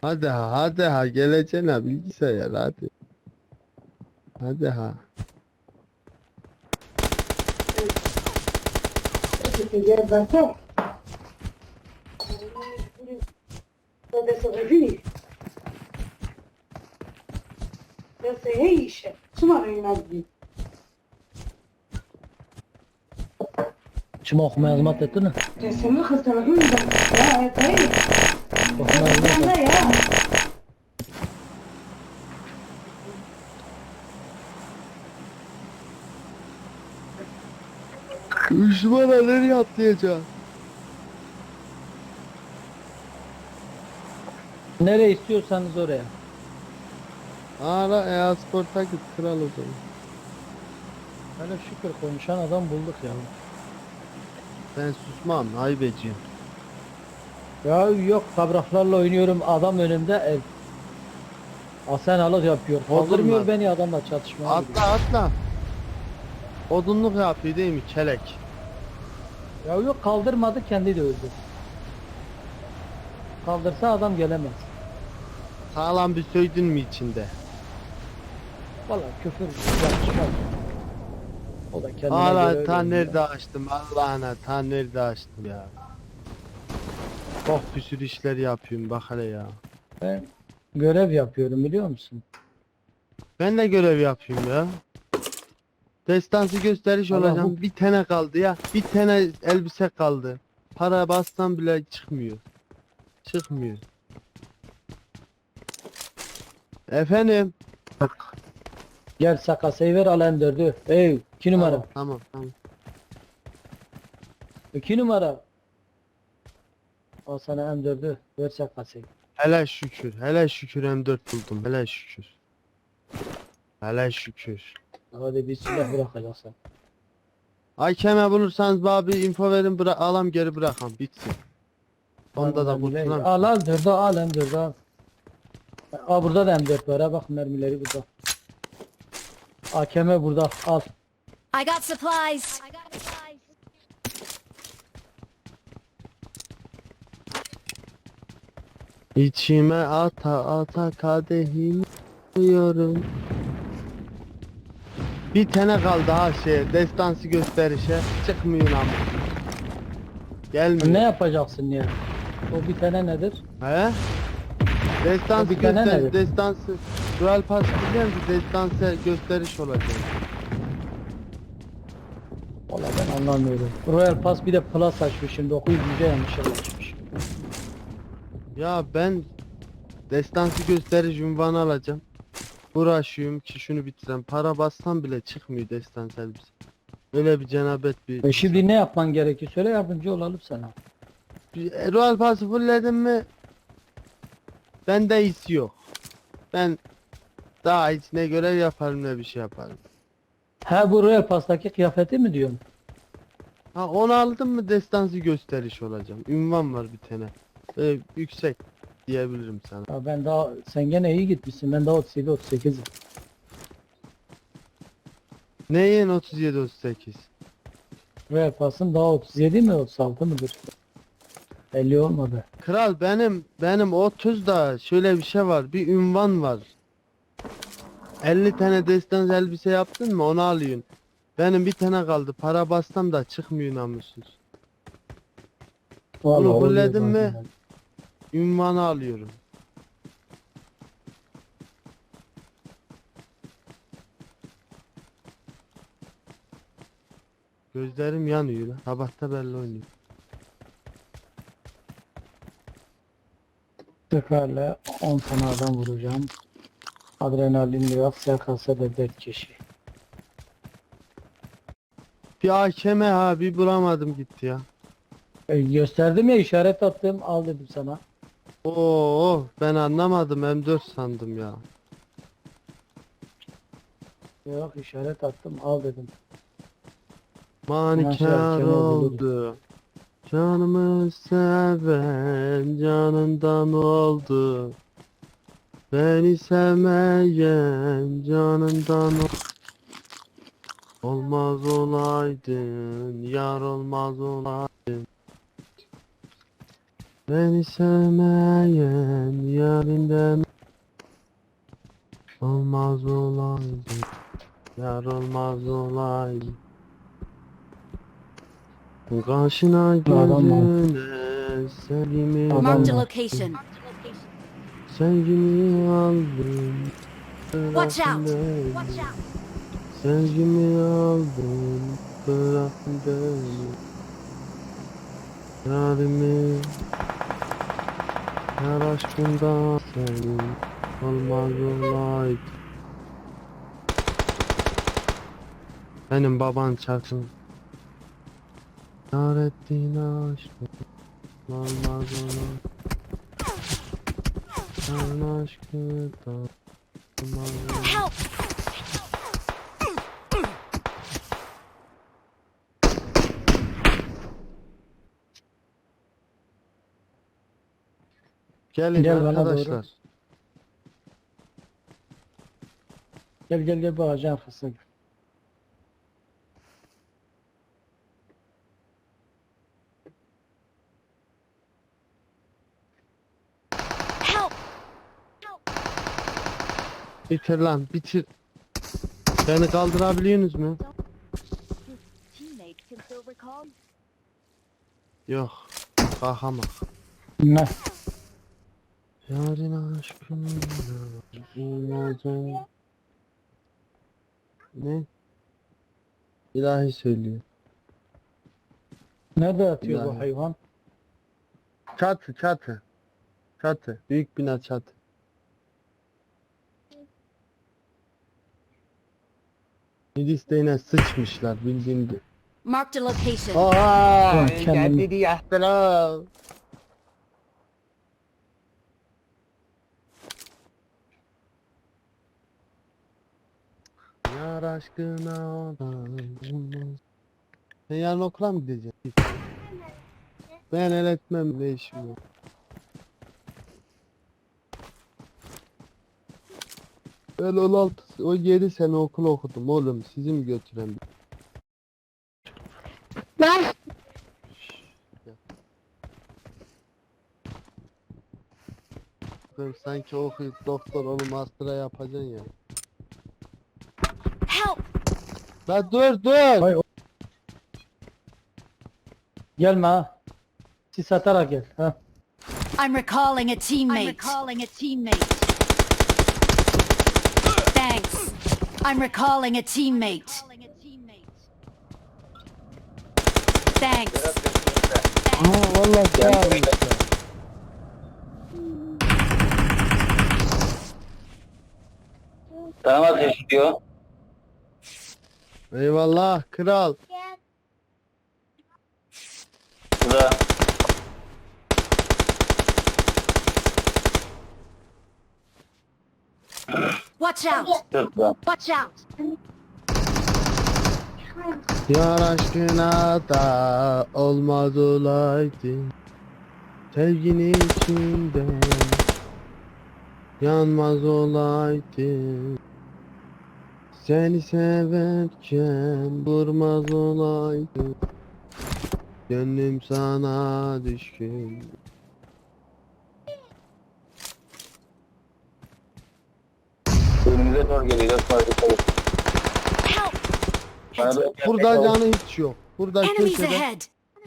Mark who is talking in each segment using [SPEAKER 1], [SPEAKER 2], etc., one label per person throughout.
[SPEAKER 1] Hadi ha hadi ha geleceğine bilgisayar hadi. Hadi ha.
[SPEAKER 2] Vedi. Adesso esce. Insomma, rinaldi.
[SPEAKER 3] Çima okumaya hizmet ettin mi?
[SPEAKER 2] Questa la guida. Ya, e poi.
[SPEAKER 3] Ettin.
[SPEAKER 2] ya.
[SPEAKER 1] Düşmana nereye atlayacaksın?
[SPEAKER 3] Nereye istiyorsanız oraya.
[SPEAKER 1] Ara e-sport'a git kral o zaman.
[SPEAKER 3] Hele şükür konuşan adam bulduk ya.
[SPEAKER 1] Ben susmam haybeciğim.
[SPEAKER 3] Ya yok tabraklarla oynuyorum adam önümde ev. Asenalık yapıyor. Kaldırmıyor beni adamla çatışmaya
[SPEAKER 1] Atla atla. Odunluk yapıyor değil mi kelek?
[SPEAKER 3] Ya yok kaldırmadı kendi de öldü. Kaldırsa adam gelemez.
[SPEAKER 1] Sağlam bir söydün mü içinde?
[SPEAKER 3] Valla küfür yakışmaz. O da kendine göre
[SPEAKER 1] Hala
[SPEAKER 3] öyle
[SPEAKER 1] ta
[SPEAKER 3] oynuyor.
[SPEAKER 1] nerede açtım Allah'ına ta nerede açtım ya. Çok bir sürü işler yapıyorum bak hele ya.
[SPEAKER 3] Ben görev yapıyorum biliyor musun?
[SPEAKER 1] Ben de görev yapıyorum ya. Destansı gösteriş
[SPEAKER 3] Allah
[SPEAKER 1] olacağım.
[SPEAKER 3] bu-
[SPEAKER 1] Bir tane kaldı ya. Bir tane elbise kaldı. Para bassam bile çıkmıyor. Çıkmıyor. Efendim.
[SPEAKER 3] Gel sakasayı ver al M4'ü. Ey 2 numara.
[SPEAKER 1] Tamam tamam. tamam.
[SPEAKER 3] 2 numara. Al sana M4'ü. Ver sakasayı.
[SPEAKER 1] Hele şükür. Hele şükür M4 buldum. Hele şükür. Hele şükür.
[SPEAKER 3] Hadi bir silah bırakacaksın.
[SPEAKER 1] Hakeme bulursanız bana bir info verin bıra alam geri bırakam bitsin. Onda da kurtulam.
[SPEAKER 3] Al al M4'ü al M4'ü al. Aa burada da M4 var ha bak mermileri burada. AKM burada al.
[SPEAKER 4] I got supplies. I got supplies.
[SPEAKER 1] İçime ata ata kadehimi koyuyorum. Bir tane kaldı ha şey destansı gösterişe çıkmıyor ama. Gelmiyor.
[SPEAKER 3] Ne yapacaksın ya? O bir tane nedir?
[SPEAKER 1] He? Destansı
[SPEAKER 3] Bir tane nedir?
[SPEAKER 1] destansı Royal Pass biliyor musun? Destansı gösteriş olacak.
[SPEAKER 3] Valla ben anlamıyorum. Royal Pass bir de Plus açmış şimdi 900 yüce yanlış açmış.
[SPEAKER 1] Ya ben destansı gösteriş ünvanı alacağım. Uğraşıyorum ki şunu bitirem. Para bassam bile çıkmıyor destans elbise. Öyle bir cenabet bir...
[SPEAKER 3] E şimdi ne yapman gerekiyor? Söyle yardımcı olalım sana.
[SPEAKER 1] bir e, Royal Pass'ı fullledim mi? Bende his yok. Ben daha hiç ne görev yaparım ne bir şey yaparım.
[SPEAKER 3] Ha bu Royal Pass'taki kıyafeti mi diyorsun?
[SPEAKER 1] Ha onu aldım mı destansı gösteriş olacağım. Ünvan var bir tane. Böyle yüksek diyebilirim sana.
[SPEAKER 3] Ya ben daha sen gene iyi gitmişsin. Ben daha 37 38.
[SPEAKER 1] Neyin 37 38?
[SPEAKER 3] Royal Pass'ın daha 37 mi 36 mıdır? 50 olmadı.
[SPEAKER 1] Kral benim benim 30'da şöyle bir şey var. Bir ünvan var. 50 tane destans elbise yaptın mı onu alıyorsun. Benim bir tane kaldı. Para bastım da çıkmıyor namussuz.
[SPEAKER 3] Vallahi
[SPEAKER 1] Bunu fulledin mi?
[SPEAKER 3] bazen.
[SPEAKER 1] Ünvanı alıyorum. Gözlerim yanıyor. Sabahta belli oynuyor.
[SPEAKER 3] Seferle 10 tane adam vuracağım. Adrenalin biraz SKS'de de 4 kişi.
[SPEAKER 1] Bir AKM ha bir bulamadım gitti ya.
[SPEAKER 3] E, gösterdim ya işaret attım al dedim sana.
[SPEAKER 1] Oo ben anlamadım M4 sandım ya.
[SPEAKER 3] Yok işaret attım al dedim.
[SPEAKER 1] Manikar oldu. Canımı seven canından oldu. Beni sevmeyen canından ol- Olmaz olaydın, yar olmaz olaydın. Beni sevmeyen yar Yarinden olmaz olaydı. Yar olmaz olaydı. Karşına gözüne sevgimi
[SPEAKER 3] Adam
[SPEAKER 4] Marked a
[SPEAKER 3] var.
[SPEAKER 4] location.
[SPEAKER 1] Sevgimi aldım.
[SPEAKER 4] Watch out. Watch out.
[SPEAKER 1] Sevgimi aldım. Bıraktın beni. Yarimi Her aşkında senin Olmaz olaydı Benim baban çarpsın Yar ettiğin aşkı Olmaz olaydı Sen aşkı da Olmaz olaydı Gelin
[SPEAKER 3] Gel bana doğru.
[SPEAKER 1] arkadaşlar
[SPEAKER 3] Gel gel gel bu ağacın arkasına gel.
[SPEAKER 4] Help!
[SPEAKER 1] Bitir lan bitir Beni kaldırabiliyorsunuz mu?
[SPEAKER 4] Teammates can still recall.
[SPEAKER 1] Yok Kalkamam
[SPEAKER 3] Ne?
[SPEAKER 1] Yarın aşkım olmaz Ne? İlahi söylüyor.
[SPEAKER 3] Nerede yatıyor bu hayvan?
[SPEAKER 1] Çatı çatı. Çatı. Büyük bina çatı. Midis'te sıçmışlar bildiğin gibi.
[SPEAKER 4] Marked a location.
[SPEAKER 1] Oha!
[SPEAKER 3] Ulan kendim-
[SPEAKER 1] Kendini Yar aşkına olmaz. Sen yarın okula mı gideceksin? Ben el etmem ne işim yok. Ben 16, 17 sene okul okudum oğlum. Sizi mi götürem? Ben sanki okuyup doktor onu master'a yapacaksın ya.
[SPEAKER 4] Help!
[SPEAKER 1] La dur dur.
[SPEAKER 3] Vay o- Gelme ha. Sis atarak gel. Ha.
[SPEAKER 4] I'm recalling a teammate. I'm recalling a teammate. Thanks. I'm recalling a teammate. Thanks.
[SPEAKER 1] Aa vallahi çağırmışlar.
[SPEAKER 5] Sana ateş ediyor.
[SPEAKER 1] Eyvallah kral.
[SPEAKER 5] Burada.
[SPEAKER 4] Watch out!
[SPEAKER 5] Şurada.
[SPEAKER 4] Watch out!
[SPEAKER 1] Yar aşkına da olmaz olaydı. Sevginin içinde yanmaz olaydı. Seni severken durmaz olaydı. Gönlüm sana düşkün.
[SPEAKER 5] Önümüze doğru geliyor.
[SPEAKER 1] Burada canı hiç yok. Burada
[SPEAKER 4] Enemies
[SPEAKER 1] köşede
[SPEAKER 4] ahead!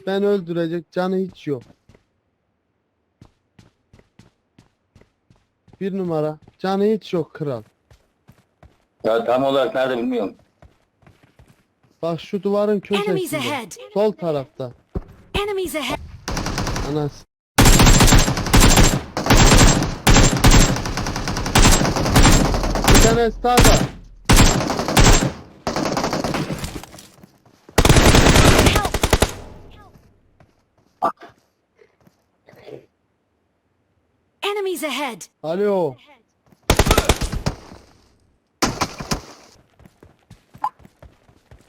[SPEAKER 1] ben öldürecek canı hiç yok. Bir numara. Canı hiç yok kral.
[SPEAKER 5] Ya tam olarak nerede bilmiyorum.
[SPEAKER 1] Bak şu duvarın
[SPEAKER 4] Enemies
[SPEAKER 1] köşesinde.
[SPEAKER 4] ahead!
[SPEAKER 1] Sol tarafta.
[SPEAKER 4] Enemies ahead!
[SPEAKER 1] Anas. Bir tane sağda.
[SPEAKER 4] Enemies ahead!
[SPEAKER 1] Alo.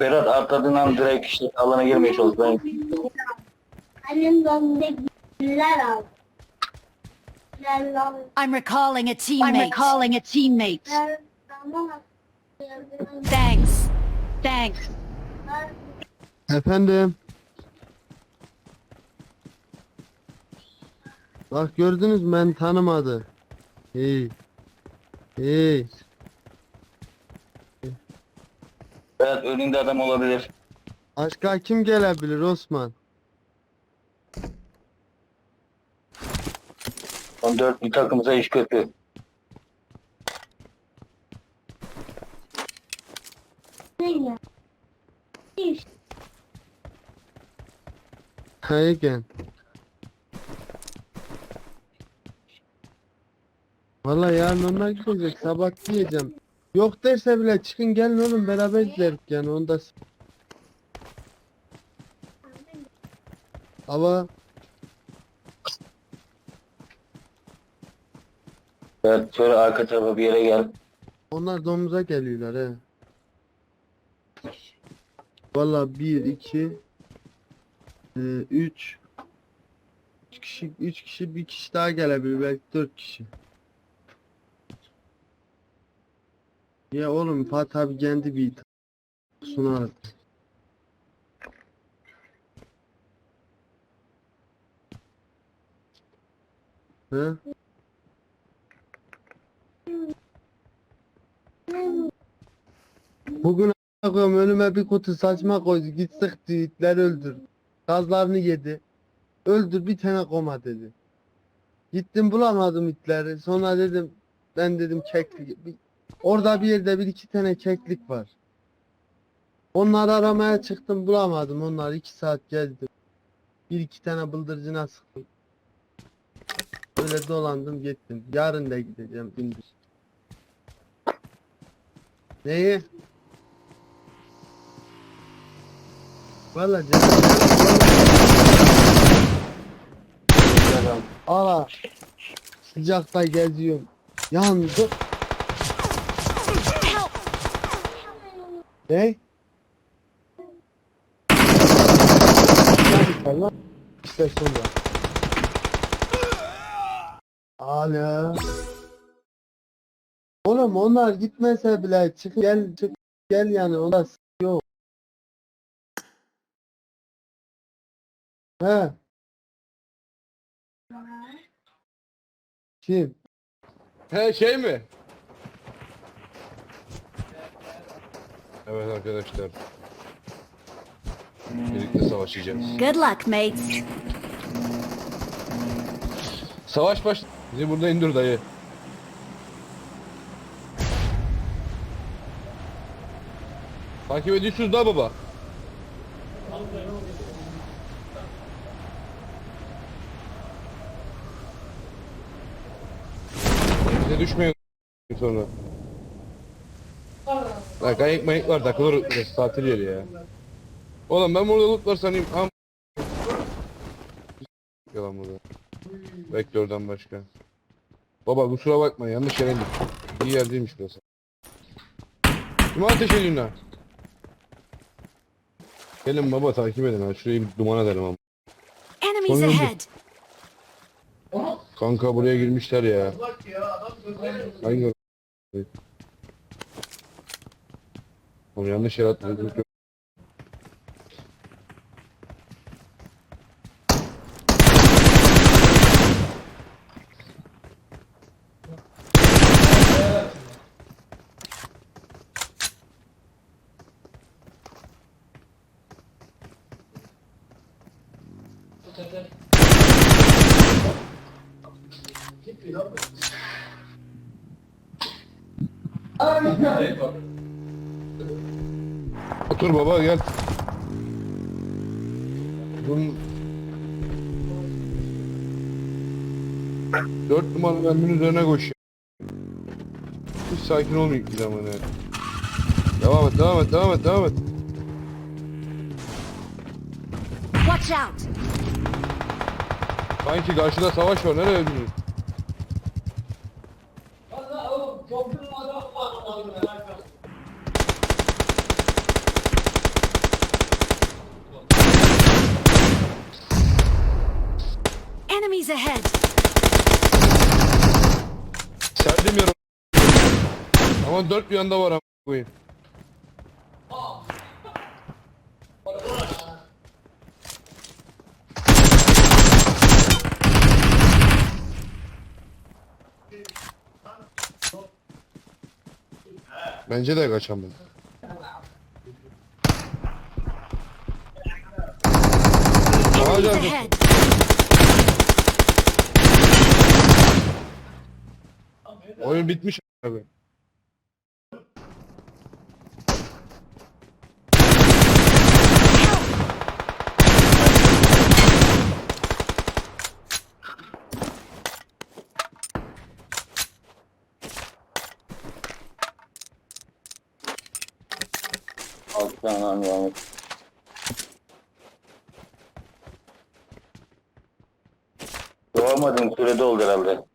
[SPEAKER 5] Berat atladığın an direkt işte alana girmeye çalış. Ben
[SPEAKER 6] Annem donunda güller aldı.
[SPEAKER 4] I'm recalling a teammate. I'm recalling a teammate. Thanks. Thanks.
[SPEAKER 1] Efendim. Bak gördünüz mü ben tanımadı. Hey. Hey.
[SPEAKER 5] Berat önünde adam olabilir.
[SPEAKER 1] Başka kim gelebilir Osman?
[SPEAKER 5] 14 bir takımıza iş kötü.
[SPEAKER 1] Haygen. Valla yarın onlar gidecek. Sabah diyeceğim. Yok derse bile çıkın gelin oğlum beraber giderik yani onda. Hava
[SPEAKER 5] Berat şöyle arka tarafa bir yere gel.
[SPEAKER 1] onlar domuza geliyorlar he. Valla 1 2 3 3 kişi 3 kişi bir kişi daha gelebilir belki 4 kişi. Ya oğlum Fatih abi kendi bir sunar. He? Bugün koyayım önüme bir kutu saçma koydu. Git sık itler öldür. Gazlarını yedi. Öldür bir tane koma dedi. Gittim bulamadım itleri. Sonra dedim ben dedim keklik. Orada bir yerde bir iki tane keklik var. Onları aramaya çıktım bulamadım. Onlar iki saat gezdim. Bir iki tane bıldırcına sıktım. Öyle dolandım gittim. Yarın da gideceğim gündüz. Neyi? Valla. Ala sıcakta geziyorum. Yandı. Ne? Lan. İşte sonra. Ala. Oğlum onlar gitmese bile çık gel çık gel yani onda s- yok. He. Kim?
[SPEAKER 7] He şey mi? Evet arkadaşlar. Birlikte savaşacağız.
[SPEAKER 4] Good luck, mates.
[SPEAKER 7] Savaş baş... Bizi burada indir dayı. Takip ediyorsunuz da baba. Bize düşmeyin sonra. Ya kayık mayık var takılır burası tatil yeri ya. Oğlum ben burada loot var sanayım. Am Yalan burada. Oradan başka. Baba kusura bakma yanlış yere indik. İyi yer değilmiş burası. Kim ateş ediyorsun lan? Gelin baba takip edin ha. Şurayı bir duman edelim ama.
[SPEAKER 4] Enemies
[SPEAKER 7] Sonunda.
[SPEAKER 4] ahead.
[SPEAKER 7] Kanka buraya girmişler ya. Hangi Oğlum yanlış yer atladık. Otur baba gel. Bunun... Dört numara merminin üzerine koş. Hiç sakin olmayın bir zaman yani. Devam et, devam et, devam et, devam et.
[SPEAKER 4] Watch out.
[SPEAKER 7] Sanki karşıda savaş var, nereye gidiyorsun?
[SPEAKER 4] Enemies ahead.
[SPEAKER 7] Serdim yarım. Ama dört bir yanda var ama koyayım. Bence de kaçamadı.
[SPEAKER 4] Enemies ahead!
[SPEAKER 7] Oyun bitmiş abi.
[SPEAKER 5] Altı tane an var. Doğamadım sürede oldu herhalde.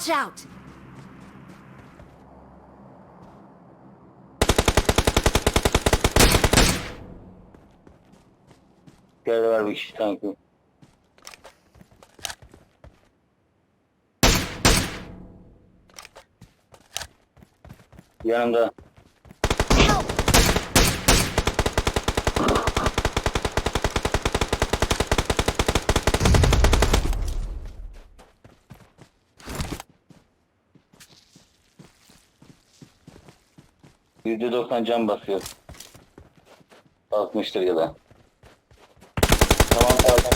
[SPEAKER 4] Watch out!
[SPEAKER 5] Gel var bir kişi sanki. Yanımda. %90 cam basıyor. Basmıştır ya da. Tamam tamam.